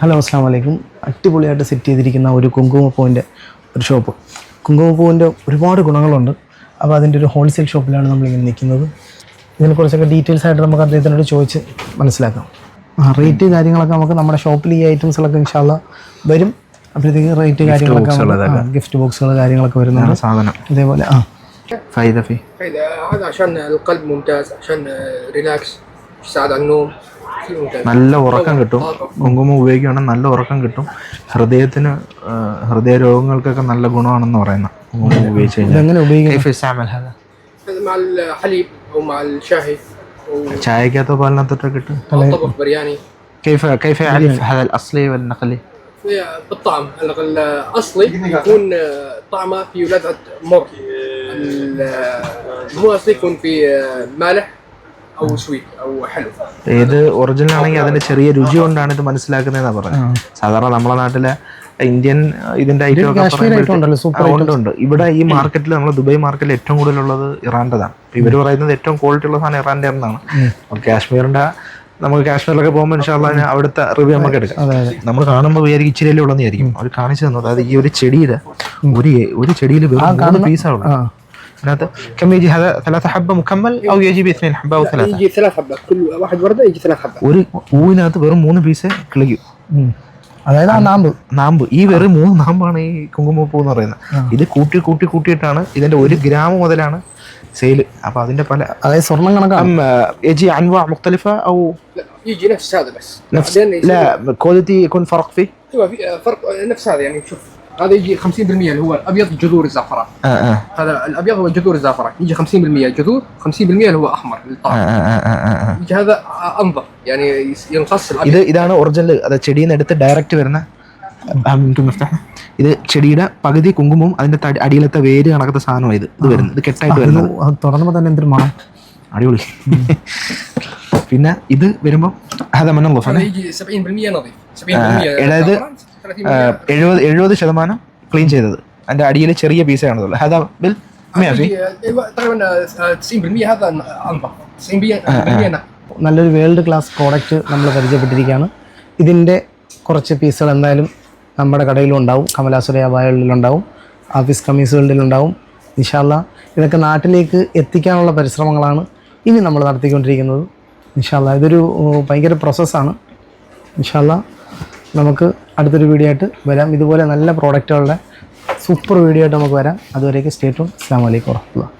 Hello അസ്സാം വലൈക്കും അടിപൊളിയായിട്ട് സെറ്റ് ചെയ്തിരിക്കുന്ന ഒരു കുങ്കുമപ്പൂവിൻ്റെ ഒരു ഷോപ്പ് കുങ്കുമപ്പൂവിൻ്റെ ഒരുപാട് ഗുണങ്ങളുണ്ട് അപ്പോൾ അതിൻ്റെ ഒരു ഹോൾസെയിൽ ഷോപ്പിലാണ് നമ്മളിങ്ങനെ നിൽക്കുന്നത് ഇതിനെക്കുറിച്ചൊക്കെ ഡീറ്റെയിൽസ് ആയിട്ട് നമുക്ക് അദ്ദേഹത്തിനോട് ചോദിച്ച് മനസ്സിലാക്കാം ആ റേറ്റ് കാര്യങ്ങളൊക്കെ നമുക്ക് നമ്മുടെ ഷോപ്പിൽ ഈ ഐറ്റംസുകളൊക്കെ ഇൻഷാല്ല വരും അപ്പോഴത്തേക്ക് റേറ്റ് കാര്യങ്ങളൊക്കെ ഗിഫ്റ്റ് ബോക്സുകൾ കാര്യങ്ങളൊക്കെ വരുന്നുണ്ട് സാധനം അതേപോലെ ആ ഫൈദ ഫി هذا هذا عشان القلب ممتاز عشان ريلاكس يساعد على النوم شيء ممتاز നല്ല ഉറക്കം കിട്ടും കുങ്കുമം ഉപയോഗിക്കുകയാണെങ്കിൽ നല്ല ഉറക്കം കിട്ടും ഹൃദയത്തിന് ആ, ഹൃദയ രോഗങ്ങൾക്കൊക്കെ നല്ല ഗുണമാണെന്ന് പറയുന്ന കുങ്കുമം ഉപയോഗിച്ച് കഴിഞ്ഞാൽ ഇതെങ്ങനെ ഉപയോഗിക്കുന്നത് كيف يستعمل هذا؟ هذا مع الحليب او مع الشاهي او ചായക്കകത്തോ പാലിനകത്തോട്ടൊക്കെ ഇട്ട് أو طبخ برياني كيف كيف يعرف هذا الاصلي والنقلي؟ في- بالطعم ال- الاصلي يكون طعمه في لذعه مر ال- مو اصلي يكون في مالح ഇത് ഒറിജിനൽ ആണെങ്കിൽ അതിന്റെ ചെറിയ രുചി കൊണ്ടാണ് ഇത് മനസ്സിലാക്കുന്നതെന്നാ പറയാ സാധാരണ നമ്മളെ നാട്ടിലെ ഇന്ത്യൻ ഇതിന്റെ ഐറ്റം ഇവിടെ ഈ മാർക്കറ്റിൽ നമ്മൾ ദുബായ് മാർക്കറ്റിൽ ഏറ്റവും കൂടുതലുള്ളത് ഇറാന്റെതാണ്. ഇവർ പറയുന്നത് ഏറ്റവും ക്വാളിറ്റി ഉള്ള സാധനം ഇറാന്റെ എന്നാണ് കാശ്മീരിന്റെ നമുക്ക് കാശ്മീരിലൊക്കെ പോകുമ്പോൾ ഇൻഷാല്ല അവിടുത്തെ റിവ്യൂ നമുക്ക് എടുക്കാം. അതെ അതെ. നമ്മൾ കാണുമ്പോൾ വിചാരിക്കും ഇച്ചിരിയല്ലേ ഉള്ളതെന്നായിരിക്കും അവർ കാണിച്ചു തന്നു. അതായത് ഈ ഒരു ചെടിയുടെ ഒരു ഒരു ചെടിയിൽ പീസാണ് ആ അതിനകത്ത് كم يجي هذا ثلاثة حبة مكمل أو يجي باثنين حبة أو ثلاثة يجي ثلاث حبات كل واحد ورده يجي ثلاث حبات ഒരു പൂവിനകത്ത് വെറും മൂന്ന് പീസ് കിളിക്കും ഉം. അതായത് ആ നാമ്പ് നാമ്പ് ഈ വെറും മൂന്ന് നാമ്പാണ് ഈ കുങ്കുമപ്പൂ എന്ന് പറയുന്നത് ഇത് കൂട്ടി കൂട്ടി കൂട്ടിയിട്ടാണ് ഇതിന്റെ ഒരു ഗ്രാം മുതലാണ് സെയിൽ അപ്പൊ അതിന്റെ പല അതായത് സ്വർണ്ണം കണക്കാണ് أم يجي أنواع مختلفة أو لا يجي نفس هذا بس نفس بعدين يصير- لا كواليتي يكون فرق فيه ايوه في فرق نفس هذا يعني شوف هذا يجي 50% اللي هو الابيض جذور الزعفران آه آه هذا الابيض هو جذور الزعفران يجي 50% جذور 50% اللي هو احمر آه للطعم آه آه آه آه. يجي هذا انظف يعني يس- ينقص الابيض ഇത് ഇതാണ് ഒറിജിനൽ അത് ചെടിയിൽ നിന്ന് എടുത്ത് ഡയറക്റ്റ് വരുന്ന ആ, മിനിറ്റ് മിഫ്താഹ്. ഇത് ചെടിയുടെ പകുതി കുങ്കുമവും അതിന്റെ തടി- അടിയിലത്തെ വേര് കണക്കത്തെ സാധനമാണ് ഇത് ഇത് വരുന്നത് ഇത് കെട്ടായിട്ട് വരുന്നത് അത് തുറന്നപ്പോൾ തന്നെ എന്തൊരു മണം അടിപൊളി പിന്നെ ഇത് വരുമ്പോൾ ഹതമനം അതായത് എഴുപത് എഴുപത് ശതമാനം ക്ലീൻ ചെയ്തത്. അതിന്റെ അടിയിൽ ചെറിയ പീസേ ആണെന്നുള്ളത് ഹദാ ബിൽ നല്ലൊരു വേൾഡ് ക്ലാസ് പ്രോഡക്റ്റ് നമ്മൾ പരിചയപ്പെട്ടിരിക്കുകയാണ്. ഇതിന്റെ കുറച്ച് പീസുകൾ എന്തായാലും നമ്മുടെ കടയിലും ഉണ്ടാവും. കമലാസുരയ ബായകളിലുണ്ടാവും ആഫീസ് കമ്മീസുകളിലുണ്ടാവും നിഷാല്ല ഇതൊക്കെ നാട്ടിലേക്ക് എത്തിക്കാനുള്ള പരിശ്രമങ്ങളാണ് ഇനി നമ്മൾ നടത്തിക്കൊണ്ടിരിക്കുന്നത്. ഇൻഷാല്ല ഇതൊരു ഭയങ്കര പ്രോസസ്സാണ് ഇൻഷാല്ല നമുക്ക് അടുത്തൊരു വീഡിയോ ആയിട്ട് വരാം. ഇതുപോലെ നല്ല പ്രോഡക്റ്റുകളുടെ സൂപ്പർ വീഡിയോ ആയിട്ട് നമുക്ക് വരാം. അതുവരേക്ക് സ്റ്റേറ്റും അസ്സാം വലൈക്കും വർഹമുല്ല